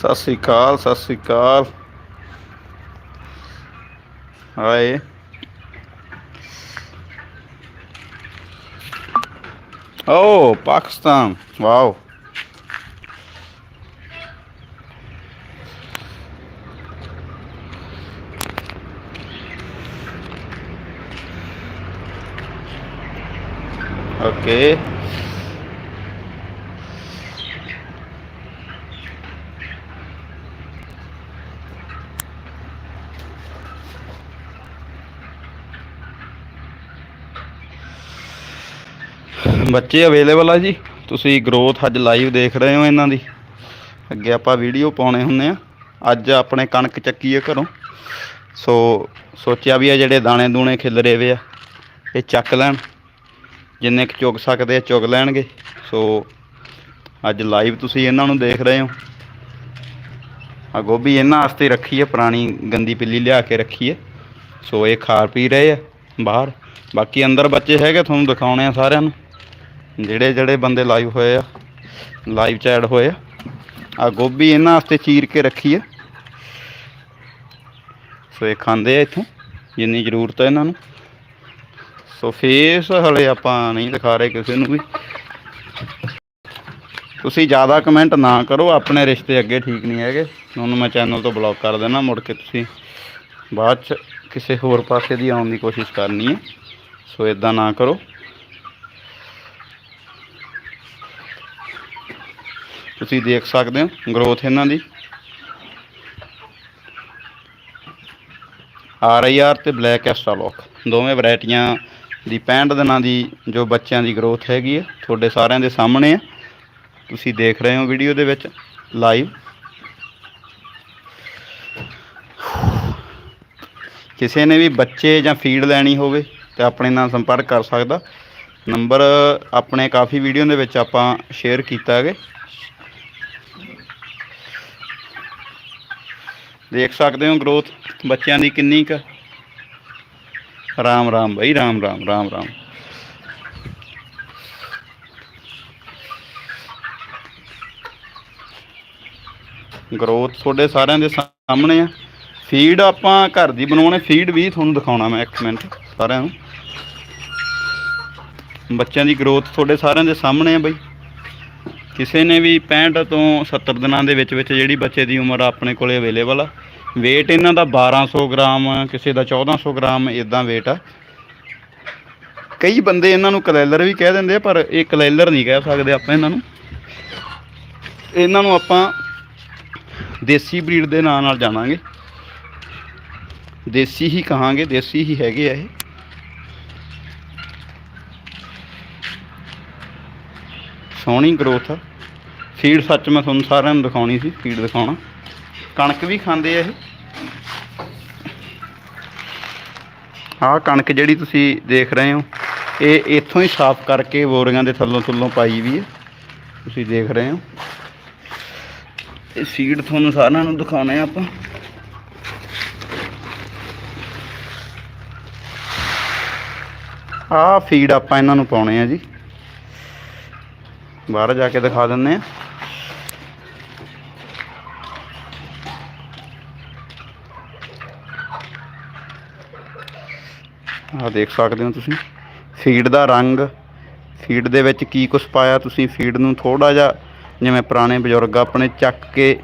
ਸਤਿ ਸ੍ਰੀ ਅਕਾਲ ਸਤਿ ਸ੍ਰੀ ਅਕਾਲ ਹਾਏ ਓ Pakistan wow okay ਬੱਚੇ available ਆ ਜੀ। ਤੁਸੀਂ ਗਰੋਥ ਅੱਜ ਲਾਈਵ ਦੇਖ ਰਹੇ ਹੋ ਇਹਨਾਂ ਦੀ। ਅੱਗੇ ਆਪਾਂ ਵੀਡੀਓ ਪਾਉਣੇ ਹੁੰਦੇ ਆ। ਅੱਜ ਆਪਣੇ ਕਣਕ ਚੱਕੀ ਹੈ ਘਰੋਂ। ਸੋ ਸੋਚਿਆ ਵੀ ਆ ਜਿਹੜੇ ਦਾਣੇ ਦੂਣੇ ਖਿਲਰੇ ਵੇ ਆ, ਇਹ ਚੱਕ ਲੈਣ। ਜਿੰਨੇ ਕੁ ਚੁਗ ਸਕਦੇ ਆ ਚੁਗ ਲੈਣਗੇ। ਸੋ ਅੱਜ ਲਾਈਵ ਤੁਸੀਂ ਇਹਨਾਂ ਨੂੰ ਦੇਖ ਰਹੇ ਹੋ। ਆ ਗੋਭੀ ਇਹਨਾਂ ਵਾਸਤੇ ਰੱਖੀ ਹੈ ਪੁਰਾਣੀ ਗੰਦੀ ਪਿੱਲੀ ਲਿਆ ਕੇ ਰੱਖੀ ਹੈ ਸੋ ਇਹ ਖਾ ਪੀ ਰਹੇ ਆ ਬਾਹਰ। ਬਾਕੀ ਅੰਦਰ ਬੱਚੇ ਹੈਗੇ, ਤੁਹਾਨੂੰ ਦਿਖਾਉਣੇ ਆ ਸਾਰਿਆਂ ਨੂੰ। ਜਿਹੜੇ ਜਿਹੜੇ ਬੰਦੇ ਲਾਈਵ ਹੋਏ ਆ ਲਾਈਵ ਚ ਹੋਏ ਆ ਆ ਗੋਭੀ ਇਹਨਾਂ ਵਾਸਤੇ ਚੀਰ ਕੇ ਰੱਖੀ ਆ। ਸੋ ਇਹ ਖਾਂਦੇ ਆ ਇੱਥੋਂ, ਜਿੰਨੀ ਜ਼ਰੂਰਤ ਹੈ ਇਹਨਾਂ ਨੂੰ। ਸੋ ਫੇਸ ਹਲੇ ਆਪਾਂ ਨਹੀਂ ਦਿਖਾ ਰਹੇ ਕਿਸੇ ਨੂੰ ਵੀ। ਤੁਸੀਂ ਜ਼ਿਆਦਾ ਕਮੈਂਟ ਨਾ ਕਰੋ, ਆਪਣੇ ਰਿਸ਼ਤੇ ਅੱਗੇ ਠੀਕ ਨਹੀਂ ਹੈਗੇ। ਤੁਹਾਨੂੰ ਮੈਂ ਚੈਨਲ ਤੋਂ ਬਲੌਕ ਕਰ ਦੇਣਾ, ਮੁੜ ਕੇ ਤੁਸੀਂ ਬਾਅਦ ਚ ਕਿਸੇ ਹੋਰ ਪਾਸੇ ਦੀ ਆਉਣ ਦੀ ਕੋਸ਼ਿਸ਼ ਕਰਨੀ ਹੈ ਸੋ ਇਦਾਂ ਨਾ ਕਰੋ। ਤੁਸੀਂ ਦੇਖ ਸਕਦੇ ਹੋ ਗਰੋਥ ਇਹਨਾਂ ਦੀ। ਆਰ ਆਈ ਆਰ ਤੇ ਬਲੈਕ ਐਸਟਾਲੋਕ ਦੋਵੇਂ ਵੈਰਾਈਟੀਆਂ ਦੀ 65 ਦਿਨਾਂ ਦੀ ਜੋ ਬੱਚਿਆਂ ਦੀ ਗਰੋਥ ਹੈਗੀ ਹੈ ਤੁਹਾਡੇ ਸਾਰਿਆਂ ਦੇ ਸਾਹਮਣੇ ਹੈ ਤੁਸੀਂ ਦੇਖ ਰਹੇ ਹੋ ਵੀਡੀਓ ਦੇ ਵਿੱਚ ਲਾਈਵ ਕਿਸੇ ਨੇ ਵੀ ਬੱਚੇ ਜਾਂ ਫੀਡ ਲੈਣੀ ਹੋਵੇ ਤੇ ਆਪਣੇ ਨਾਲ ਸੰਪਰਕ ਕਰ ਸਕਦਾ। ਨੰਬਰ ਆਪਣੇ ਕਾਫੀ ਵੀਡੀਓ ਦੇ ਵਿੱਚ ਆਪਾਂ ਸ਼ੇਅਰ ਕੀਤਾ ਹੈਗੇ। ਦੇਖ ਸਕਦੇ ਹੋ ਗਰੋਥ ਬੱਚਿਆਂ ਦੀ ਕਿੰਨੀ ਕੁ। ਰਾਮ ਰਾਮ ਬਈ, ਰਾਮ ਰਾਮ ਰਾਮ ਰਾਮ। ਗਰੋਥ ਤੁਹਾਡੇ ਸਾਰਿਆਂ ਦੇ ਸਾਹਮਣੇ ਆ। ਫੀਡ ਆਪਾਂ ਘਰ ਦੀ ਬਣਾਉਣੇ ਫੀਡ ਵੀ ਤੁਹਾਨੂੰ ਦਿਖਾਉਣਾ ਮੈਂ ਇੱਕ ਮਿੰਟ ਸਾਰਿਆਂ ਨੂੰ। ਬੱਚਿਆਂ ਦੀ ਗਰੋਥ ਤੁਹਾਡੇ ਸਾਰਿਆਂ ਦੇ ਸਾਹਮਣੇ ਆ ਬਈ। ਕਿਸੇ ਨੇ ਵੀ 65 ਤੋਂ 70 ਦਿਨਾਂ ਦੇ ਵਿੱਚ ਵਿੱਚ ਜਿਹੜੀ ਬੱਚੇ ਦੀ ਉਮਰ ਆਪਣੇ ਕੋਲੇ ਅਵੇਲੇਬਲ ਆ, weight ਇਹਨਾਂ ਦਾ 1200 ਗ੍ਰਾਮ, ਕਿਸੇ ਦਾ 1400 ਗ੍ਰਾਮ ਇਦਾਂ weight ਆ। ਕਈ ਬੰਦੇ ਇਹਨਾਂ ਨੂੰ ਕਲੈਲਰ ਵੀ ਕਹਿ ਦਿੰਦੇ ਆ, ਪਰ ਇਹ ਕਲੈਲਰ ਨਹੀਂ ਕਹਿ ਸਕਦੇ ਆਪਾਂ ਇਹਨਾਂ ਨੂੰ। ਇਹਨਾਂ ਨੂੰ ਆਪਾਂ ਦੇਸੀ ਬਰੀਡ ਦੇ ਨਾਂ ਨਾਲ ਜਾਣਾਂਗੇ। ਦੇਸੀ ਹੀ ਕਹਾਂਗੇ, ਦੇਸੀ ਹੀ ਹੈਗੇ ਆ ਇਹ। ਸੋਹਣੀ ਗਰੋਥ ਆ। ਫੀਡ ਸੱਚ ਮੈਂ ਤੁਹਾਨੂੰ ਸਾਰਿਆਂ ਨੂੰ ਦਿਖਾਉਣੀ ਸੀ ਫੀਡ ਦਿਖਾਉਣਾ। ਕਣਕ ਵੀ ਖਾਂਦੇ ਆ ਇਹ। ਆਹ ਕਣਕ ਜਿਹੜੀ ਤੁਸੀਂ ਦੇਖ ਰਹੇ ਹੋ, ਇਹ ਇੱਥੋਂ ਹੀ ਸਾਫ਼ ਕਰਕੇ ਬੋਰੀਆਂ ਦੇ ਥੱਲੋਂ ਥੱਲੋਂ ਪਾਈ ਵੀ ਹੈ। ਤੁਸੀਂ ਦੇਖ ਰਹੇ ਹੋ। ਇਹ ਫੀਡ ਤੁਹਾਨੂੰ ਸਾਰਿਆਂ ਨੂੰ ਦਿਖਾਉਣੇ ਆ ਆਪਾਂ। ਆਹ ਫੀਡ ਆਪਾਂ ਇਹਨਾਂ ਨੂੰ ਪਾਉਣੇ ਆ ਜੀ। ਬਾਹਰ ਜਾ ਕੇ ਦਿਖਾ ਦਿੰਦੇ ਆ। ਆਹ ਦੇਖ ਸਕਦੇ ਹੋ ਤੁਸੀਂ। ਫੀਡ ਦਾ ਰੰਗ, ਫੀਡ ਦੇ ਵਿੱਚ ਕੀ ਕੁਝ ਪਾਇਆ ਤੁਸੀਂ। ਫੀਡ ਨੂੰ ਥੋੜਾ ਜਿਹਾ ਜਿਵੇਂ ਪੁਰਾਣੇ ਬਜ਼ੁਰਗ ਆਪਣੇ ਚੱਕ ਕੇ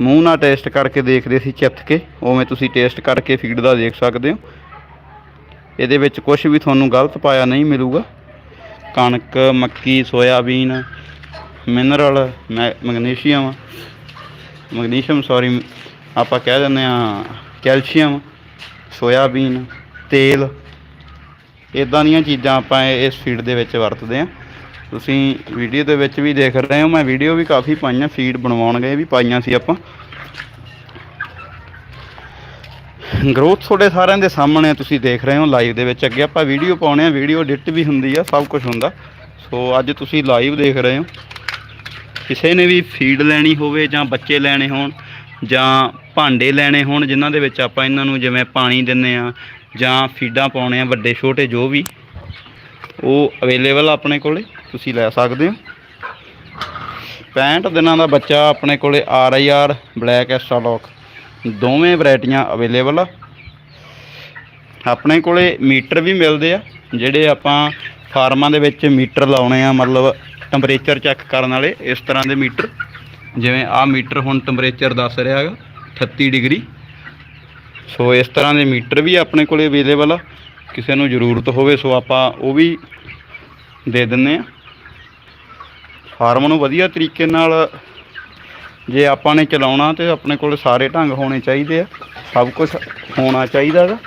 ਮੂੰਹ ਨਾਲ ਟੇਸਟ ਕਰਕੇ ਦੇਖਦੇ ਸੀ, ਚਿੱਥ ਕੇ, ਉਵੇਂ ਤੁਸੀਂ ਟੇਸਟ ਕਰਕੇ ਫੀਡ ਦਾ ਦੇਖ ਸਕਦੇ ਹੋ। ਇਹਦੇ ਵਿੱਚ ਕੁਝ ਵੀ ਤੁਹਾਨੂੰ ਗਲਤ ਪਾਇਆ ਨਹੀਂ ਮਿਲੂਗਾ। ਕਣਕ, ਮੱਕੀ, soybean, mineral magnesium magnesium sorry ਆਪਾਂ ਕਹਿ ਦਿੰਦੇ ਆ ਕੈਲਸ਼ੀਅਮ, ਸੋਇਆਬੀਨ, ਤੇਲ ਇਦਾਂ ਦੀਆਂ ਚੀਜ਼ਾਂ ਆਪਾਂ ਇਸ ਫੀਡ ਦੇ ਵਿੱਚ ਵਰਤਦੇ ਆ ਤੁਸੀਂ ਵੀਡੀਓ ਦੇ ਵਿੱਚ ਵੀ ਦੇਖ ਰਹੇ ਹੋ, ਮੈਂ ਵੀਡੀਓ ਵੀ ਕਾਫੀ ਪਾਈਆਂ ਫੀਡ ਬਣਵਾਉਣ ਗਏ ਵੀ ਪਾਈਆਂ ਸੀ ਆਪਾਂ। ਗਰੋਥ ਤੁਹਾਡੇ ਸਾਰਿਆਂ ਦੇ ਸਾਹਮਣੇ ਤੁਸੀਂ ਦੇਖ ਰਹੇ ਹੋ ਲਾਈਵ ਦੇ ਵਿੱਚ। ਅੱਗੇ ਆਪਾਂ ਵੀਡੀਓ ਪਾਉਣੇ ਆ ਵੀਡੀਓ ਐਡਿਟ ਵੀ ਹੁੰਦੀ ਆ, ਸਭ ਕੁਝ ਹੁੰਦਾ। ਸੋ ਅੱਜ ਤੁਸੀਂ ਲਾਈਵ ਦੇਖ ਰਹੇ ਹੋ। ਕਿਸੇ ਨੇ ਵੀ ਫੀਡ ਲੈਣੀ ਹੋਵੇ ਜਾਂ ਬੱਚੇ ਲੈਣੇ ਹੋਣ ਜਾਂ ਭਾਂਡੇ ਲੈਣੇ ਹੋਣ, ਜਿਨ੍ਹਾਂ ਦੇ ਵਿੱਚ ਆਪਾਂ ਇਹਨਾਂ ਨੂੰ ਜਿਵੇਂ ਪਾਣੀ ਦਿੰਨੇ ਆ ਜਾਂ ਫੀਡਾਂ ਪਾਉਣੇ ਆ ਵੱਡੇ, ਛੋਟੇ, ਜੋ ਵੀ, ਉਹ ਅਵੇਲੇਬਲ ਆਪਣੇ ਕੋਲੇ, ਤੁਸੀਂ ਲੈ ਸਕਦੇ ਹੋ। 65 ਦਿਨਾਂ ਦਾ ਬੱਚਾ ਆਪਣੇ ਕੋਲੇ R I R, black Australorp ਦੋਵੇਂ ਵੈਰਾਈਟੀਆਂ ਅਵੇਲੇਬਲ ਆ। ਆਪਣੇ ਕੋਲੇ ਮੀਟਰ ਵੀ ਮਿਲਦੇ ਆ, ਜਿਹੜੇ ਆਪਾਂ ਫਾਰਮਾਂ ਦੇ ਵਿੱਚ ਮੀਟਰ ਲਾਉਣੇ ਆ, ਮਤਲਬ ਟੈਂਪਰੇਚਰ ਚੈੱਕ ਕਰਨ ਵਾਲੇ, ਇਸ ਤਰ੍ਹਾਂ ਦੇ ਮੀਟਰ। ਜਿਵੇਂ ਆਹ ਮੀਟਰ ਹੁਣ ਟੈਂਪਰੇਚਰ ਦੱਸ ਰਿਹਾ ਹੈਗਾ 38 ਡਿਗਰੀ। ਸੋ ਇਸ ਤਰ੍ਹਾਂ ਦੇ ਮੀਟਰ ਵੀ ਆਪਣੇ ਕੋਲੇ ਅਵੇਲੇਬਲ ਆ। ਕਿਸੇ ਨੂੰ ਜ਼ਰੂਰਤ ਹੋਵੇ, ਸੋ ਆਪਾਂ ਉਹ ਵੀ ਦੇ ਦਿੰਨੇ ਆ ਫਾਰਮ ਨੂੰ ਵਧੀਆ ਤਰੀਕੇ ਨਾਲ ਜੇ ਆਪਾਂ ਨੇ ਚਲਾਉਣਾ, ਤੇ ਆਪਣੇ ਕੋਲ ਸਾਰੇ ਢੰਗ ਹੋਣੇ ਚਾਹੀਦੇ ਆ। ਸਭ ਕੁਝ ਹੋਣਾ ਚਾਹੀਦਾ ਗਾ।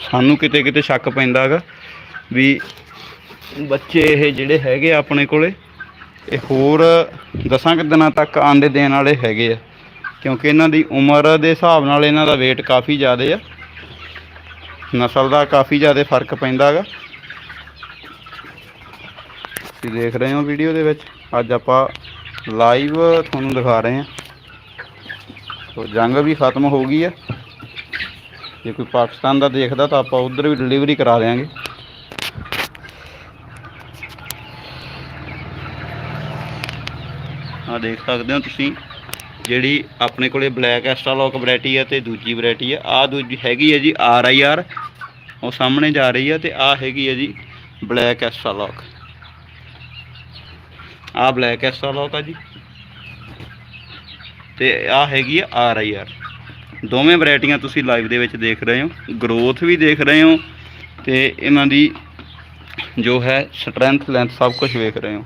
ਸਾਨੂੰ ਕਿਤੇ ਕਿਤੇ ਸ਼ੱਕ ਪੈਂਦਾ ਗਾ ਵੀ ਬੱਚੇ ਇਹ ਜਿਹੜੇ ਹੈਗੇ ਆ ਆਪਣੇ ਕੋਲੇ, ਇਹ ਹੋਰ ਦਸਾਂ ਕੁ ਦਿਨਾਂ ਤੱਕ ਆਂਡੇ ਦੇਣ ਵਾਲੇ ਹੈਗੇ ਆ। ਕਿਉਂਕਿ ਇਹਨਾਂ ਦੀ ਉਮਰ ਦੇ ਹਿਸਾਬ ਨਾਲ ਇਹਨਾਂ ਦਾ weight ਕਾਫੀ ਜ਼ਿਆਦਾ ਆ। ਨਸਲ ਦਾ ਕਾਫੀ ਜ਼ਿਆਦਾ ਫ਼ਰਕ ਪੈਂਦਾ ਹੈਗਾ। ਤੁਸੀਂ ਦੇਖ ਰਹੇ ਹੋ ਵੀਡੀਓ ਦੇ ਵਿੱਚ। ਅੱਜ ਆਪਾਂ ਲਾਈਵ ਤੁਹਾਨੂੰ ਦਿਖਾ ਰਹੇ ਹਾਂ। ਸੋ ਜੰਗ ਵੀ ਖਤਮ ਹੋ ਗਈ ਆ। ਜੇ ਕੋਈ ਪਾਕਿਸਤਾਨ ਦਾ ਦੇਖਦਾ ਤਾਂ ਆਪਾਂ ਉਧਰ ਵੀ ਡਿਲੀਵਰੀ ਕਰਾ ਦੇਵਾਂਗੇ ਆ ਦੇਖ ਸਕਦੇ ਹੋ ਤੁਸੀਂ। ਜਿਹੜੀ ਆਪਣੇ ਕੋਲੇ ਬਲੈਕ ਐਸਟਾਲੋਕ ਵੈਰਾਈਟੀ ਹੈ ਤੇ ਦੂਜੀ ਵੈਰਾਈਟੀ ਹੈ ਆ ਦੂਜੀ ਹੈਗੀ ਹੈ ਜੀ ਆਰ ਆਈ ਆਰ ਉਹ ਸਾਹਮਣੇ ਜਾ ਰਹੀ ਹੈ ਤੇ ਆ ਹੈਗੀ ਹੈ ਜੀ ਬਲੈਕ ਐਸਟਾਲੋਕ ਆ ਬਲੈਕ ਐਸਟਾਲੋਕ ਆ ਜੀ। ਤੇ ਆ ਹੈਗੀ ਆ ਆਰ ਆਈ ਆਰ ਦੋਵੇਂ ਵੈਰਾਈਟੀਆਂ ਤੁਸੀਂ ਲਾਈਵ ਦੇ ਵਿੱਚ ਦੇਖ ਰਹੇ ਹੋ। ਗਰੋਥ ਵੀ ਦੇਖ ਰਹੇ ਹੋ ਤੇ ਇਹਨਾਂ ਦੀ ਜੋ ਹੈ ਸਟਰੈਂਥ ਲੈਂਥ ਸਭ ਕੁਝ ਵੇਖ ਰਹੇ ਹੋ।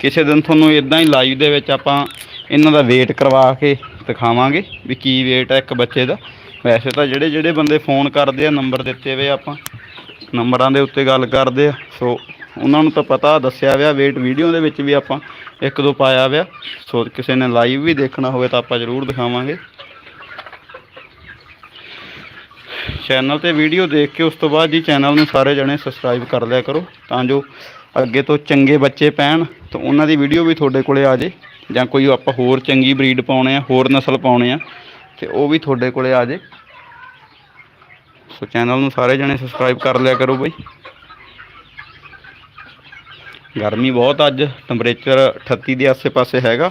ਕਿਸੇ ਦਿਨ ਤੁਹਾਨੂੰ ਇਦਾਂ ਹੀ ਲਾਈਵ ਦੇ ਵਿੱਚ ਆਪਾਂ ਇਹਨਾਂ ਦਾ weight ਕਰਵਾ ਕੇ ਦਿਖਾਵਾਂਗੇ ਵੀ ਕੀ weight ਹੈ ਇੱਕ ਬੱਚੇ ਦਾ। ਵੈਸੇ ਤਾਂ ਜਿਹੜੇ ਜਿਹੜੇ ਬੰਦੇ ਫੋਨ ਕਰਦੇ ਆ ਨੰਬਰ ਦਿੱਤੇ ਵੇ ਆਪਾਂ ਨੰਬਰਾਂ ਦੇ ਉੱਤੇ ਗੱਲ ਕਰਦੇ ਆ। ਸੋ ਉਹਨਾਂ ਨੂੰ ਤਾਂ ਪਤਾ, ਦੱਸਿਆ ਹੋਇਆ weight ਵੀਡੀਓ ਦੇ ਵਿੱਚ ਵੀ ਆਪਾਂ ਇੱਕ ਦੋ ਪਾਇਆ ਹੋਇਆ ਸੋ ਕਿਸੇ ਨੇ ਲਾਈਵ ਵੀ ਦੇਖਣਾ ਹੋਵੇ ਤਾਂ ਆਪਾਂ ਜ਼ਰੂਰ ਦਿਖਾਵਾਂਗੇ। ਚੈਨਲ ਤੇ ਵੀਡੀਓ ਦੇਖ ਕੇ ਉਸ ਤੋਂ ਬਾਅਦ ਜੀ ਚੈਨਲ ਨੂੰ ਸਾਰੇ ਜਣੇ ਸਬਸਕ੍ਰਾਈਬ ਕਰ ਲਿਆ ਕਰੋ, ਤਾਂ ਜੋ ਅੱਗੇ ਤੋਂ ਚੰਗੇ ਬੱਚੇ ਪੈਣ, ਤਾਂ ਉਹਨਾਂ ਦੀ ਵੀਡੀਓ ਵੀ ਤੁਹਾਡੇ ਕੋਲੇ ਆ ਜੇ। ਜਾਂ ਕੋਈ ਆਪਾਂ ਹੋਰ ਚੰਗੀ ਬਰੀਡ ਪਾਉਣੇ ਆ, ਹੋਰ ਨਸਲ ਪਾਉਣੇ ਆ, ਤੇ ਉਹ ਵੀ ਤੁਹਾਡੇ ਕੋਲੇ ਆ ਜੇ। ਸੋ ਚੈਨਲ ਨੂੰ ਸਾਰੇ ਜਣੇ ਸਬਸਕ੍ਰਾਈਬ ਕਰ ਲਿਆ ਕਰੋ ਬਈ। ਗਰਮੀ ਬਹੁਤ ਅੱਜ ਟੈਂਪਰੇਚਰ 38 ਦੇ ਆਸੇ-ਪਾਸੇ ਹੈਗਾ।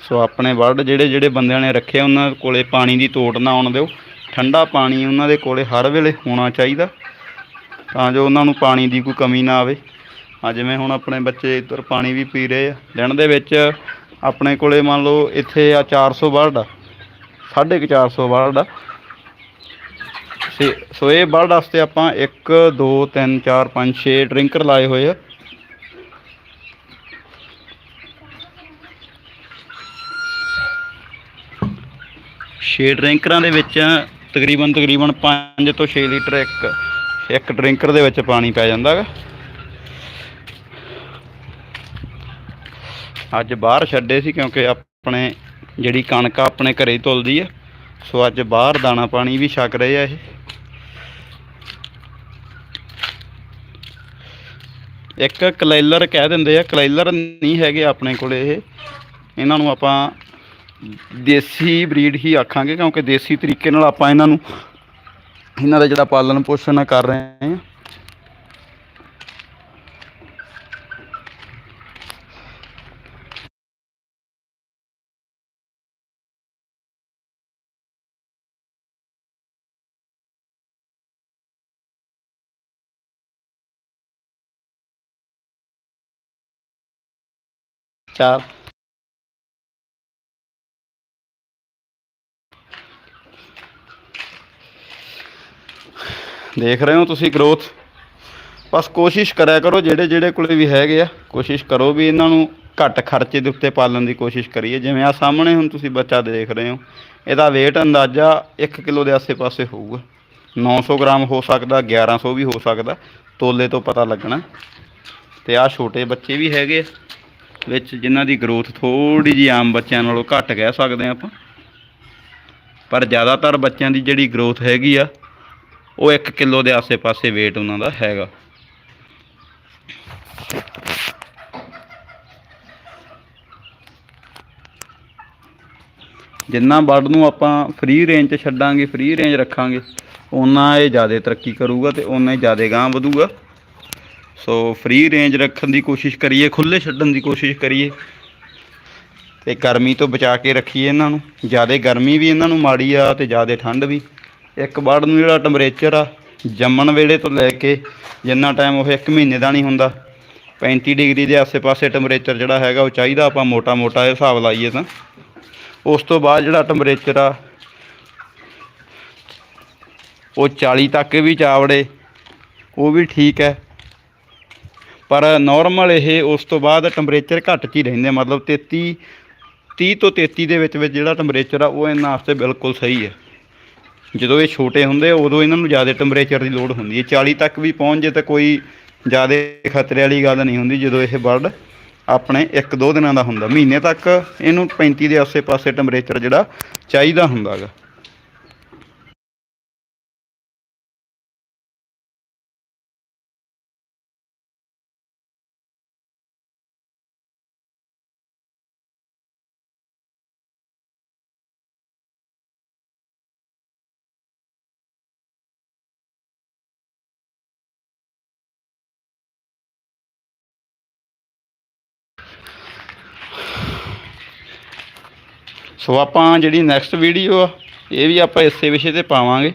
ਸੋ ਆਪਣੇ ਵਰਡ ਜਿਹੜੇ ਜਿਹੜੇ ਬੰਦਿਆਂ ਨੇ ਰੱਖੇ ਉਹਨਾਂ ਕੋਲੇ ਪਾਣੀ ਦੀ ਤੋਟ ਨਾ ਆਉਣ ਦਿਓ। ਠੰਡਾ ਪਾਣੀ ਉਹਨਾਂ ਦੇ ਕੋਲੇ ਹਰ ਵੇਲੇ ਹੋਣਾ ਚਾਹੀਦਾ। ਤਾਂ ਜੋ ਉਹਨਾਂ ਨੂੰ ਪਾਣੀ ਦੀ ਕੋਈ ਕਮੀ ਨਾ ਆਵੇ। ਆ ਜਿਵੇਂ ਹੁਣ ਆਪਣੇ ਬੱਚੇ ਇੱਧਰ ਪਾਣੀ ਵੀ ਪੀ ਰਹੇ ਆ। ਦਿਨ ਦੇ ਵਿੱਚ ਆਪਣੇ ਕੋਲੇ ਮੰਨ ਲਓ ਇੱਥੇ ਆ 400 ਵਰਡ ਆ 450 ਵਰਡ ਆ। ਸੇ- ਸੋ ਇਹ ਬਰਡ ਵਾਸਤੇ ਆਪਾਂ 1 2 3 4 5 6 ਡਰਿੰਕਰ ਲਾਏ ਹੋਏ ਆ। ਛੇ ਡਰਿੰਕਰਾਂ ਦੇ ਵਿੱਚ ਤਕਰੀਬਨ ਤਕਰੀਬਨ 5 ਤੋਂ 6 ਲੀਟਰ ਇੱਕ ਇੱਕ ਡਰਿੰਕਰ ਦੇ ਵਿੱਚ ਪਾਣੀ ਪੈ ਜਾਂਦਾ ਗਾ। ਅੱਜ ਬਾਹਰ ਛੱਡੇ ਸੀ ਕਿਉਂਕਿ ਆਪਣੇ ਜਿਹੜੀ ਕਣਕ ਆ ਆਪਣੇ ਘਰੇ ਹੀ ਤੁਲਦੀ ਆ। ਸੋ ਅੱਜ ਬਾਹਰ ਦਾਣਾ ਪਾਣੀ ਵੀ ਛਕ ਰਹੇ ਆ ਇਹ। ਇੱਕ ਕਲੈਲਰ ਕਹਿ ਦਿੰਦੇ ਆ, ਕਲੈਲਰ ਨਹੀਂ ਹੈਗੇ ਆਪਣੇ ਕੋਲੇ ਇਹ। ਇਹਨਾਂ ਨੂੰ ਆਪਾਂ ਦੇਸੀ ਬਰੀਡ ਹੀ ਆਖਾਂਗੇ ਕਿਉਂਕਿ ਦੇਸੀ ਤਰੀਕੇ ਨਾਲ ਆਪਾਂ ਇਹਨਾਂ ਨੂੰ, ਇਹਨਾਂ ਦਾ ਜਿਹੜਾ ਪਾਲਣ ਪੋਸ਼ਣ ਕਰ ਰਹੇ ਹਾਂ ਚਾਰ ਦੇਖ ਰਹੇ ਹੋ ਤੁਸੀਂ ਗਰੋਥ ਬਸ ਕੋਸ਼ਿਸ਼ ਕਰਿਆ ਕਰੋ ਜਿਹੜੇ ਜਿਹੜੇ ਕੋਲੇ ਵੀ ਹੈਗੇ ਆ, ਕੋਸ਼ਿਸ਼ ਕਰੋ ਵੀ ਇਹਨਾਂ ਨੂੰ ਘੱਟ ਖਰਚੇ ਦੇ ਉੱਤੇ ਪਾਲਣ ਦੀ ਕੋਸ਼ਿਸ਼ ਕਰੀਏ। ਜਿਵੇਂ ਆ ਸਾਹਮਣੇ ਹੁਣ ਤੁਸੀਂ ਬੱਚਾ ਦੇਖ ਰਹੇ ਹੋ, ਇਹਦਾ weight ਅੰਦਾਜ਼ਾ 1 ਕਿਲੋ ਦੇ ਆਸੇ-ਪਾਸੇ ਹੋਊਗਾ। 900 ਗ੍ਰਾਮ ਹੋ ਸਕਦਾ 1100 ਵੀ ਹੋ ਸਕਦਾ, ਤੋਲੇ ਤੋਂ ਪਤਾ ਲੱਗਣਾ। ਤੇ ਆ ਛੋਟੇ ਬੱਚੇ ਵੀ ਹੈਗੇ ਆ। ਵਿੱਚ ਜਿਨ੍ਹਾਂ ਦੀ ਗਰੋਥ ਥੋੜੀ ਜੀ ਆਮ ਬੱਚਿਆਂ ਨਾਲੋਂ ਘੱਟ ਕਹਿ ਸਕਦੇ ਆ ਆਪਾਂ। ਪਰ ਜ਼ਿਆਦਾਤਰ ਬੱਚਿਆਂ ਦੀ ਜਿਹੜੀ ਗਰੋਥ ਹੈਗੀ ਆ, ਉਹ 1 ਕਿਲੋ ਦੇ ਆਸੇ-ਪਾਸੇ weight ਉਹਨਾਂ ਦਾ ਹੈਗਾ। ਜਿੰਨਾ ਬਰਡ ਨੂੰ ਆਪਾਂ ਫ੍ਰੀ ਰੇਂਜ 'ਚ ਛੱਡਾਂਗੇ ਫ੍ਰੀ ਰੇਂਜ ਰੱਖਾਂਗੇ, ਓਨਾ ਇਹ ਜ਼ਿਆਦਾ ਤਰੱਕੀ ਕਰੂਗਾ ਤੇ ਓਨਾ ਹੀ ਜ਼ਿਆਦਾ ਗਾਂ ਵਧੂਗਾ। ਸੋ ਫ੍ਰੀ ਰੇਂਜ ਰੱਖਣ ਦੀ ਕੋਸ਼ਿਸ਼ ਕਰੀਏ ਖੁੱਲੇ ਛੱਡਣ ਦੀ ਕੋਸ਼ਿਸ਼ ਕਰੀਏ। ਤੇ ਗਰਮੀ ਤੋਂ ਬਚਾ ਕੇ ਰੱਖੀਏ ਇਹਨਾਂ ਨੂੰ। ਜ਼ਿਆਦਾ ਗਰਮੀ ਵੀ ਇਹਨਾਂ ਨੂੰ ਮਾੜੀ ਆ ਤੇ ਜ਼ਿਆਦਾ ਠੰਡ ਵੀ। ਇੱਕ ਬਰਡ ਨੂੰ ਜਿਹੜਾ ਟੈਂਪਰੇਚਰ ਆ, ਜੰਮਣ ਵੇਲੇ ਤੋਂ ਲੈ ਕੇ ਜਿੰਨਾ ਟਾਈਮ ਉਹ 1 ਮਹੀਨੇ ਦਾ ਨਹੀਂ ਹੁੰਦਾ। 35 ਡਿਗਰੀ ਦੇ ਆਸੇ-ਪਾਸੇ ਟੈਂਪਰੇਚਰ ਜਿਹੜਾ ਹੈਗਾ, ਉਹ ਚਾਹੀਦਾ ਆਪਾਂ ਮੋਟਾ-ਮੋਟਾ ਹਿਸਾਬ ਲਾਈਏ ਤਾਂ। ਉਸ ਤੋਂ ਬਾਅਦ ਜਿਹੜਾ ਟੈਂਪਰੇਚਰ ਆ, ਉਹ 40 ਤੱਕ ਵੀ ਚਾਵੜੇ, ਉਹ ਵੀ ਠੀਕ ਹੈ। ਪਰ ਨਾਰਮਲ ਇਹ ਉਸ ਤੋਂ ਬਾਅਦ ਟੈਂਪਰੇਚਰ ਘੱਟ 'ਚ ਹੀ ਰਹਿੰਦੇ ਮਤਲਬ 33 30 ਤੋਂ 33 ਦੇ ਵਿੱਚ ਵਿੱਚ ਜਿਹੜਾ ਟੈਂਪਰੇਚਰ ਆ, ਉਹ ਇਹਨਾਂ ਵਾਸਤੇ ਬਿਲਕੁਲ ਸਹੀ ਹੈ। ਜਦੋਂ ਇਹ ਛੋਟੇ ਹੁੰਦੇ ਉਦੋਂ ਇਹਨਾਂ ਨੂੰ ਜ਼ਿਆਦਾ ਟੈਂਪਰੇਚਰ ਦੀ ਲੋੜ ਹੁੰਦੀ ਹੈ। 40 ਤੱਕ ਵੀ ਪਹੁੰਚ ਜੇ ਤਾਂ ਕੋਈ ਜ਼ਿਆਦਾ ਖਤਰੇ ਵਾਲੀ ਗੱਲ ਨਹੀਂ ਹੁੰਦੀ, ਜਦੋਂ ਇਹ ਬਰਡ ਆਪਣੇ 1-2 ਦਿਨਾਂ ਦਾ ਹੁੰਦਾ। ਮਹੀਨੇ ਤੱਕ ਇਹਨੂੰ 35 ਦੇ ਆਸੇ-ਪਾਸੇ ਟੈਂਪਰੇਚਰ ਜਿਹੜਾ ਚਾਹੀਦਾ ਹੁੰਦਾ ਸੋ ਆਪਾਂ ਜਿਹੜੀ ਨੈਕਸਟ ਵੀਡੀਓ ਆ, ਇਹ ਵੀ ਆਪਾਂ ਇਸੇ ਵਿਸ਼ੇ ਤੇ ਪਾਵਾਂਗੇ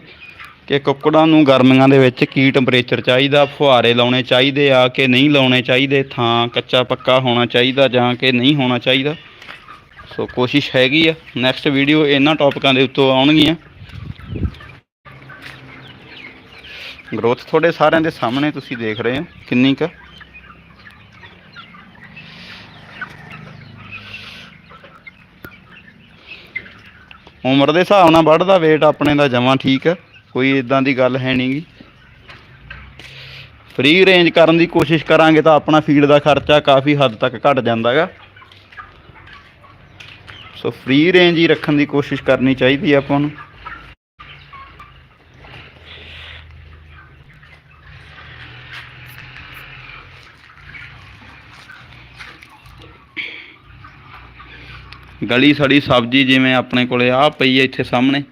ਕਿ ਕੁੱਕੜਾਂ ਨੂੰ ਗਰਮੀਆਂ ਦੇ ਵਿੱਚ ਕੀ ਟੈਂਪਰੇਚਰ ਚਾਹੀਦਾ, ਫੁਹਾਰੇ ਲਾਉਣੇ ਚਾਹੀਦੇ ਆ ਕਿ ਨਹੀਂ ਲਾਉਣੇ ਚਾਹੀਦੇ, ਥਾਂ ਕੱਚਾ ਪੱਕਾ ਹੋਣਾ ਚਾਹੀਦਾ ਜਾਂ ਕਿ ਨਹੀਂ ਹੋਣਾ ਚਾਹੀਦਾ। ਸੋ ਕੋਸ਼ਿਸ਼ ਹੈਗੀ ਆ ਨੈਕਸਟ ਵੀਡੀਓ ਇਹਨਾਂ ਟੌਪਿਕਾਂ ਦੇ ਉੱਤੋਂ ਆਉਣਗੀਆਂ। ਗਰੋਥ ਤੁਹਾਡੇ ਸਾਰਿਆਂ ਦੇ ਸਾਹਮਣੇ ਤੁਸੀਂ ਦੇਖ ਰਹੇ ਹੋ, ਕਿੰਨੀ ਕੁ ਉਮਰ ਦੇ ਹਿਸਾਬ ਨਾਲ ਵੱਢਦਾ, weight ਆਪਣੇ ਦਾ ਜਮਾਂ ਠੀਕ ਹੈ ਕੋਈ ਇਦਾਂ ਦੀ ਗੱਲ ਹੈ ਨਹੀਂਗੀ ਫ੍ਰੀ ਰੇਂਜ ਕਰਨ ਦੀ ਕੋਸ਼ਿਸ਼ ਕਰਾਂਗੇ ਤਾਂ ਆਪਣਾ ਫੀਡ ਦਾ ਖਰਚਾ ਕਾਫੀ ਹੱਦ ਤੱਕ ਘਟ ਜਾਂਦਾ ਹੈਗਾ ਸੋ ਫ੍ਰੀ ਰੇਂਜ ਹੀ ਰੱਖਣ ਦੀ ਕੋਸ਼ਿਸ਼ ਕਰਨੀ ਚਾਹੀਦੀ ਹੈ ਆਪਾਂ ਨੂੰ। ਗਲੀ ਸੜੀ ਸਬਜ਼ੀ ਜਿਵੇਂ ਆਪਣੇ ਕੋਲੇ ਆ ਪਈ ਹੈ ਇੱਥੇ ਸਾਹਮਣੇ।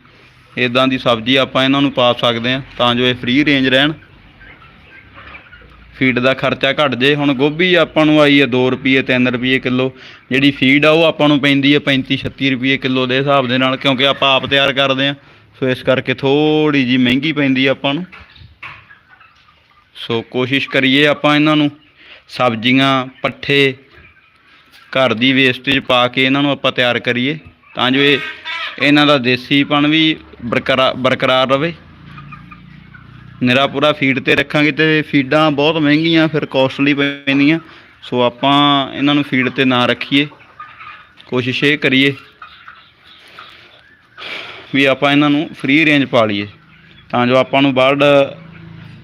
ਇਦਾਂ ਦੀ ਸਬਜ਼ੀ ਆਪਾਂ ਇਹਨਾਂ ਨੂੰ ਪਾ ਸਕਦੇ ਆ ਤਾਂ ਜੋ ਇਹ ਫ੍ਰੀ ਰੇਂਜ ਰਹਿਣ। ਫੀਡ ਦਾ ਖਰਚਾ ਘਟ ਜੇ। ਹੁਣ ਗੋਭੀ ਆਪਾਂ ਨੂੰ ਆਈ ਹੈ 2 ਰੁਪਏ 3 ਰੁਪਏ ਕਿਲੋ। ਜਿਹੜੀ ਫੀਡ ਆ ਉਹ ਆਪਾਂ ਨੂੰ ਪੈਂਦੀ ਹੈ 35 36 ਰੁਪਏ ਕਿਲੋ ਦੇ ਹਿਸਾਬ ਦੇ ਨਾਲ ਕਿਉਂਕਿ ਆਪਾਂ ਆਪ ਤਿਆਰ ਕਰਦੇ ਆ ਸੋ ਇਸ ਕਰਕੇ ਥੋੜੀ ਜੀ ਮਹਿੰਗੀ ਪੈਂਦੀ ਆਪਾਂ ਨੂੰ। ਸੋ ਕੋਸ਼ਿਸ਼ ਕਰੀਏ ਆਪਾਂ ਇਹਨਾਂ ਨੂੰ ਸਬਜ਼ੀਆਂ, ਪੱਠੇ ਘਰ ਦੀ ਵੇਸਟੇਜ ਪਾ ਕੇ ਇਹਨਾਂ ਨੂੰ ਆਪਾਂ ਤਿਆਰ ਕਰੀਏ, ਤਾਂ ਜੋ ਇਹ ਇਹਨਾਂ ਦਾ ਦੇਸੀਪਣ ਵੀ ਬਰਕਰਾਰ ਬਰਕਰਾਰ ਰਵੇ ਨਿਰਾਪੂਰਾ ਫੀਡ ਤੇ ਰੱਖਾਂਗੇ ਤੇ ਫੀਡਾਂ ਬਹੁਤ ਮਹਿੰਗੀਆਂ, ਫਿਰ ਕਾਸਟਲੀ ਪੈਂਦੀਆਂ। ਸੋ ਆਪਾਂ ਇਹਨਾਂ ਨੂੰ ਫੀਡ ਤੇ ਨਾ ਰੱਖੀਏ। ਕੋਸ਼ਿਸ਼ ਇਹ ਕਰੀਏ ਵੀ ਆਪਾਂ ਇਹਨਾਂ ਨੂੰ ਫ੍ਰੀ ਰੇਂਜ ਪਾ ਲਈਏ, ਤਾਂ ਜੋ ਆਪਾਂ ਨੂੰ ਬਰਡ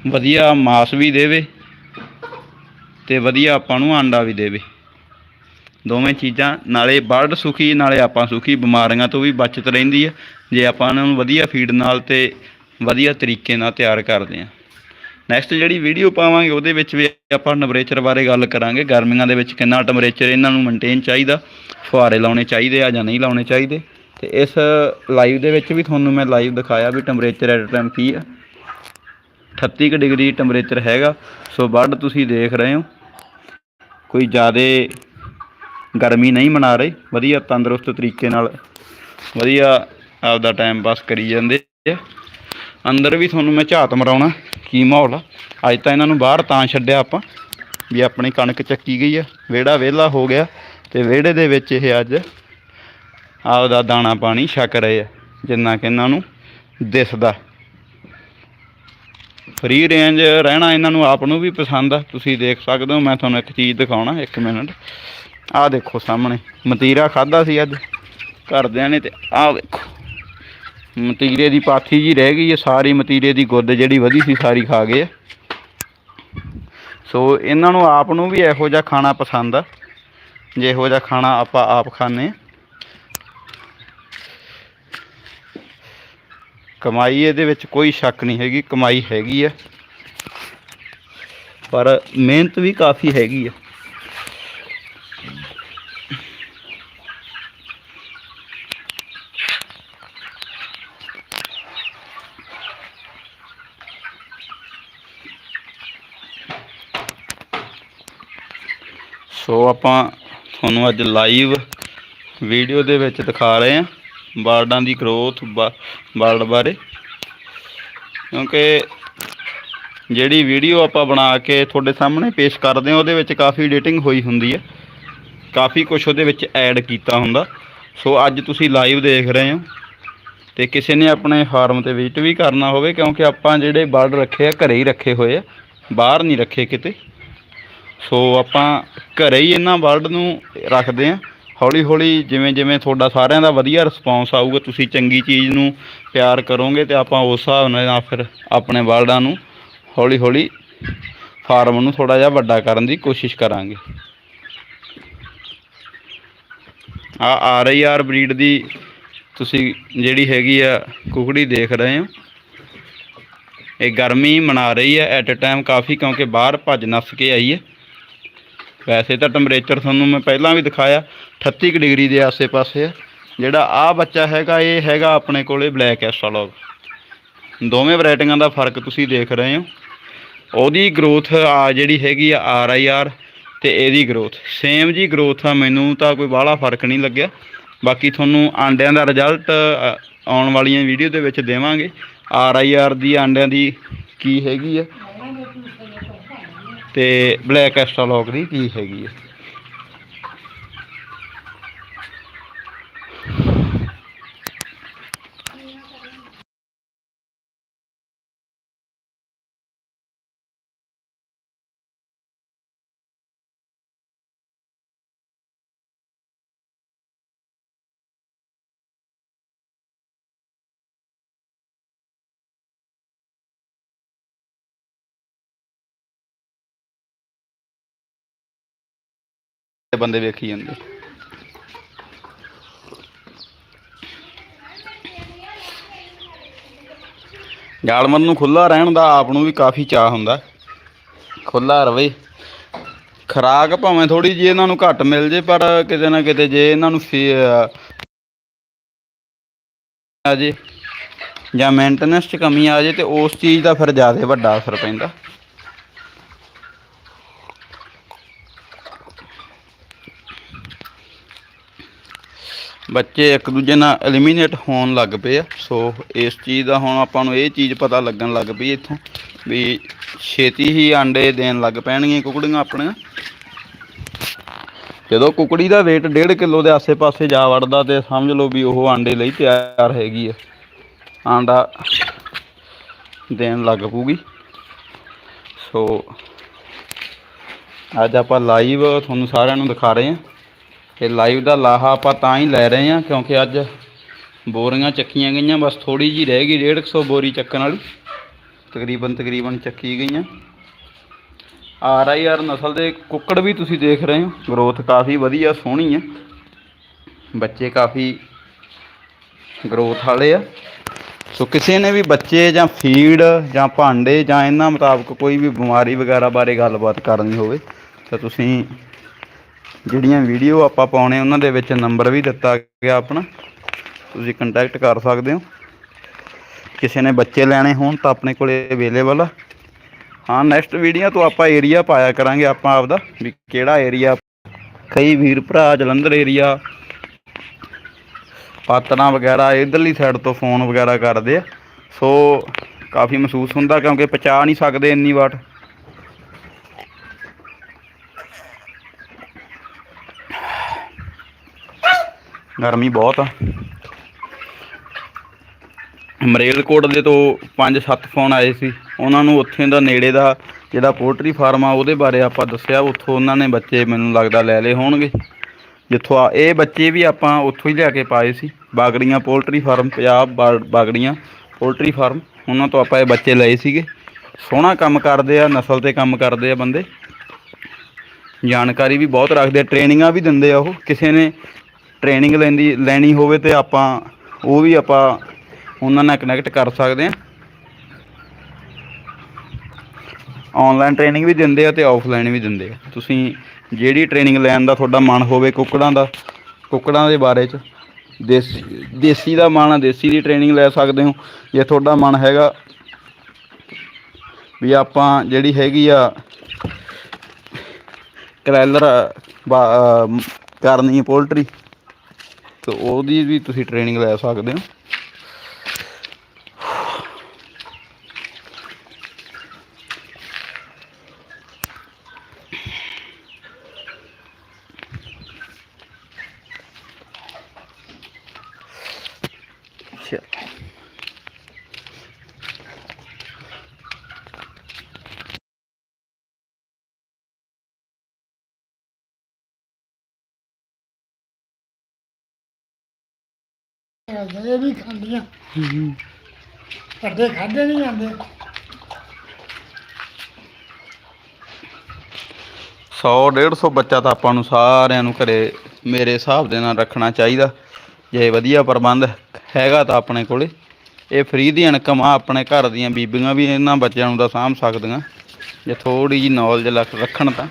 ਵਧੀਆ ਮਾਸ ਵੀ ਦੇਵੇ ਤੇ ਵਧੀਆ ਆਪਾਂ ਨੂੰ ਆਂਡਾ ਵੀ ਦੇਵੇ। ਦੋਵੇਂ ਚੀਜ਼ਾਂ, ਨਾਲੇ ਬਰਡ ਸੁਖੀ, ਨਾਲੇ ਆਪਾਂ ਸੁਖੀ, ਬਿਮਾਰੀਆਂ ਤੋਂ ਵੀ ਬਚਤ ਰਹਿੰਦੀ ਹੈ ਜੇ ਆਪਾਂ ਇਹਨਾਂ ਨੂੰ ਵਧੀਆ ਫੀਡ ਨਾਲ ਤੇ ਵਧੀਆ ਤਰੀਕੇ ਨਾਲ ਤਿਆਰ ਕਰਦੇ ਹਾਂ ਨੈਕਸਟ ਜਿਹੜੀ ਵੀਡੀਓ ਪਾਵਾਂਗੇ, ਉਹਦੇ ਵਿੱਚ ਵੀ ਆਪਾਂ ਟੈਂਪਰੇਚਰ ਬਾਰੇ ਗੱਲ ਕਰਾਂਗੇ। ਗਰਮੀਆਂ ਦੇ ਵਿੱਚ ਕਿੰਨਾ ਟੈਂਪਰੇਚਰ ਇਹਨਾਂ ਨੂੰ ਮੇਨਟੇਨ ਚਾਹੀਦਾ, ਫੁਹਾਰੇ ਲਾਉਣੇ ਚਾਹੀਦੇ ਆ ਜਾਂ ਨਹੀਂ ਲਾਉਣੇ ਚਾਹੀਦੇ। ਤੇ ਇਸ ਲਾਈਵ ਦੇ ਵਿੱਚ ਵੀ ਤੁਹਾਨੂੰ ਮੈਂ ਲਾਈਵ ਦਿਖਾਇਆ ਵੀ ਟੈਂਪਰੇਚਰ ਐਟ ਟਾਈਮ ਕੀ ਆ। 38 ਕੁ ਡਿਗਰੀ ਟੈਂਪਰੇਚਰ ਹੈਗਾ, ਸੋ ਬਰਡ ਤੁਸੀਂ ਦੇਖ ਰਹੇ ਹੋ। ਕੋਈ ਜ਼ਿਆਦਾ ਗਰਮੀ ਨਹੀਂ ਮਨਾ ਰਹੇ। ਵਧੀਆ ਤੰਦਰੁਸਤ ਤਰੀਕੇ ਨਾਲ ਵਧੀਆ ਆਪਦਾ ਟਾਈਮ ਪਾਸ ਕਰੀ ਜਾਂਦੇ ਆ। ਅੰਦਰ ਵੀ ਤੁਹਾਨੂੰ ਮੈਂ ਝਾਤ ਮਰਾਉਣਾ ਕੀ ਮਾਹੌਲ ਆ। ਅੱਜ ਤਾਂ ਇਹਨਾਂ ਨੂੰ ਬਾਹਰ ਤਾਂ ਛੱਡਿਆ ਆਪਾਂ ਵੀ ਆਪਣੀ ਕਣਕ ਚੱਕੀ ਗਈ ਆ। ਵਿਹੜਾ ਵਿਹਲਾ ਹੋ ਗਿਆ ਤੇ ਵਿਹੜੇ ਦੇ ਵਿੱਚ ਇਹ ਅੱਜ ਆਪਦਾ ਦਾਣਾ ਪਾਣੀ ਛਕ ਰਹੇ ਆ, ਜਿੰਨਾ ਕਿ ਇਹਨਾਂ ਨੂੰ ਦਿਸਦਾ। ਫ੍ਰੀ ਰੇਂਜ ਰਹਿਣਾ ਇਹਨਾਂ ਨੂੰ ਆਪ ਨੂੰ ਵੀ ਪਸੰਦ ਆ। ਤੁਸੀਂ ਦੇਖ ਸਕਦੇ ਹੋ, ਮੈਂ ਤੁਹਾਨੂੰ ਇੱਕ ਚੀਜ਼ ਦਿਖਾਉਣਾ, ਇੱਕ ਮਿੰਟ। ਆਹ ਦੇਖੋ ਸਾਹਮਣੇ, ਮਤੀਰਾ ਖਾਦਾ ਸੀ ਅੱਜ, ਘਰਦਿਆਂ ਨੇ ਤੇ ਆਹ ਦੇਖੋ। ਮਤੀਰੇ ਦੀ ਪਾਥੀ ਜੀ ਰਹਿ ਗਈ ਹੈ, ਸਾਰੀ ਮਤੀਰੇ ਦੀ ਗੁੱਦ ਜਿਹੜੀ ਵਧੀ ਸੀ, ਸਾਰੀ ਖਾ ਗਏ ਆ। ਸੋ ਇਹਨਾਂ ਨੂੰ ਆਪ ਨੂੰ ਵੀ ਇਹੋ ਜਿਹਾ ਖਾਣਾ ਪਸੰਦ ਆ। ਜੇ ਇਹੋ ਜਿਹਾ ਖਾਣਾ ਆਪਾਂ ਆਪ ਖਾਣੇ ਕਮਾਈ ਇਹਦੇ ਵਿੱਚ ਕੋਈ ਸ਼ੱਕ ਨਹੀਂ ਹੈਗੀ, ਕਮਾਈ ਹੈਗੀ ਆ। ਪਰ ਮਿਹਨਤ ਵੀ ਕਾਫੀ ਹੈਗੀ ਆ। ਸੋ ਆਪਾਂ ਤੁਹਾਨੂੰ ਅੱਜ ਲਾਈਵ ਵੀਡੀਓ ਦੇ ਵਿੱਚ ਦਿਖਾ ਰਹੇ ਹਾਂ ਬਰਡਾਂ ਦੀ ਗਰੋਥ ਬਰਡ ਬਾਰੇ। ਕਿਉਂਕਿ ਜਿਹੜੀ ਵੀਡੀਓ ਆਪਾਂ ਬਣਾ ਕੇ ਤੁਹਾਡੇ ਸਾਹਮਣੇ ਪੇਸ਼ ਕਰਦੇ ਹਾਂ, ਉਹਦੇ ਵਿੱਚ ਕਾਫੀ ਐਡੀਟਿੰਗ ਹੋਈ ਹੁੰਦੀ ਹੈ। ਕਾਫੀ ਕੁਝ ਉਹਦੇ ਵਿੱਚ ਐਡ ਕੀਤਾ ਹੁੰਦਾ। ਸੋ ਅੱਜ ਤੁਸੀਂ ਲਾਈਵ ਦੇਖ ਰਹੇ ਹੋ। ਤੇ ਕਿਸੇ ਨੇ ਆਪਣੇ ਫਾਰਮ ਤੇ ਵਿਜ਼ਿਟ ਵੀ ਕਰਨਾ ਹੋਵੇ, ਕਿਉਂਕਿ ਆਪਾਂ ਜਿਹੜੇ ਬਰਡ ਰੱਖੇ ਆ, ਘਰੇ ਹੀ ਰੱਖੇ ਹੋਏ ਆ। ਬਾਹਰ ਨਹੀਂ ਰੱਖੇ ਕਿਤੇ। ਸੋ ਆਪਾਂ ਘਰੇ ਹੀ ਇਹਨਾਂ ਬਰਡ ਨੂੰ ਰੱਖਦੇ ਆ ਹੌਲੀ ਹੌਲੀ ਜਿਵੇਂ ਜਿਵੇਂ ਤੁਹਾਡਾ ਸਾਰਿਆਂ ਦਾ ਵਧੀਆ ਰਿਸਪੌਂਸ ਆਊਗਾ, ਤੁਸੀਂ ਚੰਗੀ ਚੀਜ਼ ਨੂੰ ਪਿਆਰ ਕਰੋਗੇ ਤੇ ਆਪਾਂ ਉਸ ਹਿਸਾਬ ਨਾਲ ਫਿਰ ਆਪਣੇ ਬਰਡਾਂ ਨੂੰ ਹੌਲੀ ਹੌਲੀ ਫਾਰਮ ਨੂੰ ਥੋੜਾ ਜਿਹਾ ਵੱਡਾ ਕਰਨ ਦੀ ਕੋਸ਼ਿਸ਼ ਕਰਾਂਗੇ। ਆ ਆਰ ਆਈ ਆਰ ਬਰੀਡ ਦੀ ਤੁਸੀਂ ਜਿਹੜੀ ਹੈਗੀ ਆ ਕੁਕੜੀ ਦੇਖ ਰਹੇ ਹੋ। ਇਹ ਗਰਮੀ ਮਨਾ ਰਹੀ ਹੈ ਐਟ ਅ ਟਾਈਮ ਕਾਫੀ ਕਿਉਂਕਿ ਬਾਹਰ ਭੱਜ ਨੱਸ ਕੇ ਆਈ ਹੈ। ਵੈਸੇ ਤਾਂ ਟੈਂਪਰੇਚਰ ਤੁਹਾਨੂੰ ਮੈਂ ਪਹਿਲਾਂ ਵੀ ਦਿਖਾਇਆ 38 ਕੁ ਡਿਗਰੀ ਦੇ ਆਸੇ-ਪਾਸੇ ਹੈ ਜਿਹੜਾ ਆ ਬੱਚਾ ਹੈਗਾ, ਇਹ ਹੈਗਾ ਆਪਣੇ ਕੋਲੇ ਬਲੈਕ ਐਸਟ੍ਰੋਲੌਗ ਦੋਵੇਂ ਵੈਰਾਈਟੀਆਂ ਦਾ ਫ਼ਰਕ ਤੁਸੀਂ ਦੇਖ ਰਹੇ ਹੋ। ਉਹਦੀ ਗਰੋਥ ਆ ਜਿਹੜੀ ਹੈਗੀ ਆ ਆਰ ਆਈ ਆਰ ਤੇ ਇਹਦੀ ਗਰੋਥ ਸੇਮ ਜੀ ਗਰੋਥ ਆ, ਮੈਨੂੰ ਤਾਂ ਕੋਈ ਬਾਹਲਾ ਫ਼ਰਕ ਨਹੀਂ ਲੱਗਿਆ। ਬਾਕੀ ਤੁਹਾਨੂੰ ਆਂਡਿਆਂ ਦਾ ਰਿਜ਼ਲਟ ਆਉਣ ਵਾਲੀਆਂ ਵੀਡੀਓ ਦੇ ਵਿੱਚ ਦੇਵਾਂਗੇ। ਆਰ ਆਈ ਆਰ ਦੀ ਆਂਡਿਆਂ ਦੀ ਕੀ ਹੈਗੀ ਆ? ਤੇ ਬਲੈਕ ਐਸਟ੍ਰੋਲੌਗ ਦੀ ਕੀ ਹੈਗੀ ਹੈ ਤੇ ਬੰਦੇ ਵੇਖੀ ਜਾਂਦੇ। ਜਾਲਮਰ ਨੂੰ ਖੁੱਲਾ ਰਹਿਣ ਦਾ ਆਪ ਨੂੰ ਵੀ ਕਾਫੀ ਚਾਹ ਹੁੰਦਾ। ਖੁੱਲਾ ਰਵੇ। ਖਰਾਕ ਭਾਵੇਂ ਥੋੜੀ ਜੀ ਇਹਨਾਂ ਨੂੰ ਘੱਟ ਮਿਲ ਜੇ, ਪਰ ਕਿਤੇ ਨਾ ਕਿਤੇ ਜੇ ਇਹਨਾਂ ਨੂੰ ਆ ਜੇ ਜਾਂ ਮੇਨਟੇਨੈਂਸ 'ਚ ਕਮੀ ਆ ਜੇ ਤੇ ਉਸ ਚੀਜ਼ ਦਾ ਫਿਰ ਜ਼ਿਆਦਾ ਵੱਡਾ ਅਸਰ ਪੈਂਦਾ। ਬੱਚੇ ਇੱਕ ਦੂਜੇ ਨਾਲ ਐਲੀਮੀਨੇਟ ਹੋਣ ਲੱਗ ਪਏ ਆ। ਸੋ ਇਸ ਚੀਜ਼ ਦਾ ਹੁਣ ਆਪਾਂ ਨੂੰ ਇਹ ਚੀਜ਼ ਪਤਾ ਲੱਗਣ ਲੱਗ ਪਈ ਇੱਥੋਂ ਵੀ ਛੇਤੀ ਹੀ ਆਂਡੇ ਦੇਣ ਲੱਗ ਪੈਣਗੀਆਂ ਕੁਕੜੀਆਂ ਆਪਣੀਆਂ। ਜਦੋਂ ਕੁਕੜੀ ਦਾ weight 1.5 ਕਿਲੋ ਦੇ ਆਸੇ-ਪਾਸੇ ਜਾ ਵੜਦਾ ਤੇ ਸਮਝ ਲਓ ਵੀ ਉਹ ਆਂਡੇ ਲਈ ਤਿਆਰ ਹੈਗੀ ਆ। ਆਂਡਾ ਦੇਣ ਲੱਗ ਪੂਗੀ ਸੋ ਅੱਜ ਆਪਾਂ ਲਾਈਵ ਤੁਹਾਨੂੰ ਸਾਰਿਆਂ ਨੂੰ ਦਿਖਾ ਰਹੇ ਹਾਂ। ਇਹ ਲਾਈਵ ਦਾ ਲਾਹਾ ਆਪਾਂ ਤਾਂ ਹੀ ਲੈ ਰਹੇ ਹਾਂ, ਕਿਉਂਕਿ ਅੱਜ ਬੋਰੀਆਂ ਚੱਕੀਆਂ ਗਈਆਂ, ਬਸ ਥੋੜੀ ਜੀ ਰਹਿ ਗਈ 150 ਬੋਰੀ ਚੱਕਣ ਵਾਲੀ। ਤਕਰੀਬਨ ਤਕਰੀਬਨ ਚੱਕੀ ਗਈਆਂ। ਆਰ ਆਈ ਆਰ ਨਸਲ ਦੇ ਕੁੱਕੜ ਵੀ ਤੁਸੀਂ ਦੇਖ ਰਹੇ ਹੋ। ਗਰੋਥ ਕਾਫੀ ਵਧੀਆ, ਸੋਹਣੀ ਹੈ। ਬੱਚੇ ਕਾਫੀ ਗਰੋਥ ਵਾਲੇ ਆ। ਸੋ ਕਿਸੇ ਨੇ ਵੀ ਬੱਚੇ ਜਾਂ ਫੀਡ ਜਾਂ ਭਾਂਡੇ ਜਾਂ ਇਹਨਾਂ ਮੁਤਾਬਕ ਕੋਈ ਵੀ ਬਿਮਾਰੀ ਵਗੈਰਾ ਬਾਰੇ ਗੱਲਬਾਤ ਕਰਨੀ ਹੋਵੇ, ਤਾਂ ਤੁਸੀਂ ਜਿਹੜੀਆਂ ਵੀਡੀਓ ਆਪਾਂ ਪਾਉਣੇ, ਉਹਨਾਂ ਦੇ ਵਿੱਚ ਨੰਬਰ ਵੀ ਦਿੱਤਾ ਗਿਆ ਆਪਣਾ। ਤੁਸੀਂ ਕੰਟੈਕਟ ਕਰ ਸਕਦੇ ਹੋ। ਕਿਸੇ ਨੇ ਬੱਚੇ ਲੈਣੇ ਹੋਣ ਤਾਂ ਆਪਣੇ ਕੋਲੇ ਅਵੇਲੇਬਲ ਆ। ਹਾਂ ਨੈਕਸਟ ਵੀਡੀਓ ਤੋਂ ਆਪਾਂ ਏਰੀਆ ਪਾਇਆ ਕਰਾਂਗੇ ਆਪਾਂ ਆਪਦਾ, ਵੀ ਕਿਹੜਾ ਏਰੀਆ ਕਈ ਵੀਰ ਭਰਾ, ਜਲੰਧਰ ਏਰੀਆ ਪਾਤਣਾ ਵਗੈਰਾ, ਇਧਰਲੀ ਸਾਈਡ ਤੋਂ ਫੋਨ ਵਗੈਰਾ ਕਰਦੇ ਆ। ਸੋ ਕਾਫੀ ਮਹਿਸੂਸ ਹੁੰਦਾ ਕਿਉਂਕਿ ਪਹੁੰਚਾ ਨਹੀਂ ਸਕਦੇ ਇੰਨੀ ਵਾਟ। ਗਰਮੀ ਬਹੁਤ ਆ। ਮਰੇਲਕੋਟ ਦੇ ਤੋਂ 5-7 ਫੋਨ ਆਏ ਸੀ। ਉਹਨਾਂ ਨੂੰ ਉੱਥੇ ਦਾ ਨੇੜੇ ਦਾ ਜਿਹੜਾ ਪੋਲਟਰੀ ਫਾਰਮ ਆ, ਉਹਦੇ ਬਾਰੇ ਆਪਾਂ ਦੱਸਿਆ। ਉੱਥੋਂ ਉਹਨਾਂ ਨੇ ਬੱਚੇ ਮੈਨੂੰ ਲੱਗਦਾ ਲੈ ਲਏ ਹੋਣਗੇ। ਜਿੱਥੋਂ ਆ, ਇਹ ਬੱਚੇ ਵੀ ਆਪਾਂ ਉੱਥੋਂ ਹੀ ਲਿਆ ਕੇ ਪਾਏ ਸੀ। ਬਾਗੜੀਆਂ ਪੋਲਟਰੀ ਫਾਰਮ, ਪੰਜਾਬ ਬਾ- ਬਾਗੜੀਆਂ ਪੋਲਟਰੀ ਫਾਰਮ। ਉਹਨਾਂ ਤੋਂ ਆਪਾਂ ਇਹ ਬੱਚੇ ਲਏ ਸੀਗੇ। ਸੋਹਣਾ ਕੰਮ ਕਰਦੇ ਆ, ਨਸਲ ਤੇ ਕੰਮ ਕਰਦੇ ਆ ਬੰਦੇ। ਜਾਣਕਾਰੀ ਵੀ ਬਹੁਤ ਰੱਖਦੇ ਆ, ਟ੍ਰੇਨਿੰਗਾਂ ਵੀ ਦਿੰਦੇ ਆ ਉਹ। ਕਿਸੇ ਨੇ ਟ੍ਰੇਨਿੰਗ ਲੈਂਦੀ, ਲੈਣੀ ਹੋਵੇ ਤੇ ਆਪਾਂ, ਉਹ ਵੀ ਆਪਾਂ ਉਹਨਾਂ ਨਾਲ ਕਨੈਕਟ ਕਰ ਸਕਦੇ ਹਾਂ। ਆਨਲਾਈਨ ਟ੍ਰੇਨਿੰਗ ਵੀ ਦਿੰਦੇ ਆ ਤੇ ਆਫਲਾਈਨ ਵੀ ਦਿੰਦੇ ਆ। ਤੁਸੀਂ ਜਿਹੜੀ ਟ੍ਰੇਨਿੰਗ ਲੈਣ ਦਾ ਤੁਹਾਡਾ ਮਨ ਹੋਵੇ ਕੁੱਕੜਾਂ ਦਾ, ਕੁੱਕੜਾਂ ਦੇ ਬਾਰੇ ਚ, ਦੇਸੀ ਦੇਸੀ ਦਾ ਮਨ ਆ, ਦੇਸੀ ਦੀ ਟ੍ਰੇਨਿੰਗ ਲੈ ਸਕਦੇ ਹੋ। ਜੇ ਤੁਹਾਡਾ ਮਨ ਹੈਗਾ ਵੀ ਆਪਾਂ ਜਿਹੜੀ ਹੈਗੀ ਆ ਕਰੈਲਰ, ਬਾ- ਕਰਨੀ ਪੋਲਟਰੀ ਤੇ ਉਹਦੀ ਵੀ ਤੁਸੀਂ ਟ੍ਰੇਨਿੰਗ ਲੈ ਸਕਦੇ ਹੋ। ਇਹ ਵੀ ਖਾਂਦੀਆਂ ਪਰਦੇ ਖਾਦੇ ਨਹੀਂ ਜਾਂਦੇ। ਸੌ ਡੇਢ ਸੌ ਬੱਚਾ ਤਾਂ ਆਪਾਂ ਨੂੰ ਸਾਰਿਆਂ ਨੂੰ ਘਰੇ ਮੇਰੇ ਹਿਸਾਬ ਦੇ ਨਾਲ ਰੱਖਣਾ ਚਾਹੀਦਾ। ਜੇ ਵਧੀਆ ਪ੍ਰਬੰਧ ਹੈਗਾ ਤਾਂ ਆਪਣੇ ਕੋਲੇ। ਇਹ ਫ੍ਰੀ ਦੀ ਇਨਕਮ ਆ ਆਪਣੇ ਘਰ ਦੀਆਂ ਬੀਬੀਆਂ ਵੀ ਇਹਨਾਂ ਬੱਚਿਆਂ ਨੂੰ ਤਾਂ ਸਾਂਭ ਸਕਦੀਆਂ। ਜੇ ਥੋੜੀ ਜੀ ਨੌਲੇਜ ਰੱਖਣ ਤਾਂ।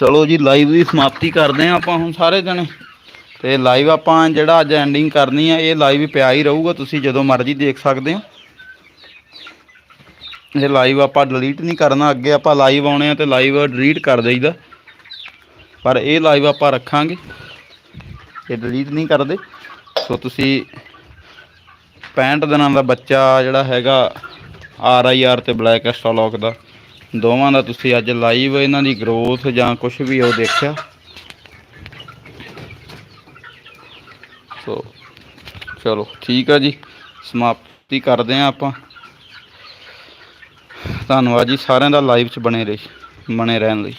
ਚਲੋ ਜੀ ਲਾਈਵ ਦੀ ਸਮਾਪਤੀ ਕਰਦੇ ਆ ਆਪਾਂ ਹੁਣ ਸਾਰੇ ਜਣੇ। ਤੇ ਲਾਈਵ ਆਪਾਂ ਜਿਹੜਾ ਅੱਜ ਐਂਡਿੰਗ ਕਰਨੀ ਆ, ਇਹ ਲਾਈਵ ਪਿਆ ਹੀ ਰਹੂਗਾ, ਤੁਸੀਂ ਜਦੋਂ ਮਰਜ਼ੀ ਦੇਖ ਸਕਦੇ ਹੋ। ਇਹ ਲਾਈਵ ਆਪਾਂ ਡਿਲੀਟ ਨਹੀਂ ਕਰਨਾ, ਅੱਗੇ ਆਪਾਂ ਲਾਈਵ ਆਉਣੇ ਆ ਤੇ ਲਾਈਵ ਡਿਲੀਟ ਕਰ ਦੇਈਦਾ। ਪਰ ਇਹ ਲਾਈਵ ਆਪਾਂ ਰੱਖਾਂਗੇ, ਇਹ ਡਿਲੀਟ ਨਹੀਂ ਕਰਦੇ। ਸੋ ਤੁਸੀਂ 65 ਦਿਨਾਂ ਦਾ ਬੱਚਾ ਜਿਹੜਾ ਹੈਗਾ ਆਰ ਆਈ ਆਰ ਤੇ ਬਲੈਕ ਐਸਟ੍ਰੋਲੌਕ ਦਾ। ਦੋਵਾਂ ਦਾ ਤੁਸੀਂ ਅੱਜ ਲਾਈਵ ਇਹਨਾਂ ਦੀ ਗਰੋਥ ਜਾਂ ਕੁਝ ਵੀ ਉਹ ਦੇਖਿਆ? ਸੋ, ਚਲੋ, ਠੀਕ ਆ ਜੀ। ਸਮਾਪਤੀ ਕਰਦੇ ਆ ਆਪਾਂ। ਧੰਨਵਾਦ ਜੀ ਸਾਰਿਆਂ ਦਾ ਲਾਈਵ 'ਚ ਬਣੇ ਰਹੇ ਬਣੇ ਰਹਿਣ ਲਈ।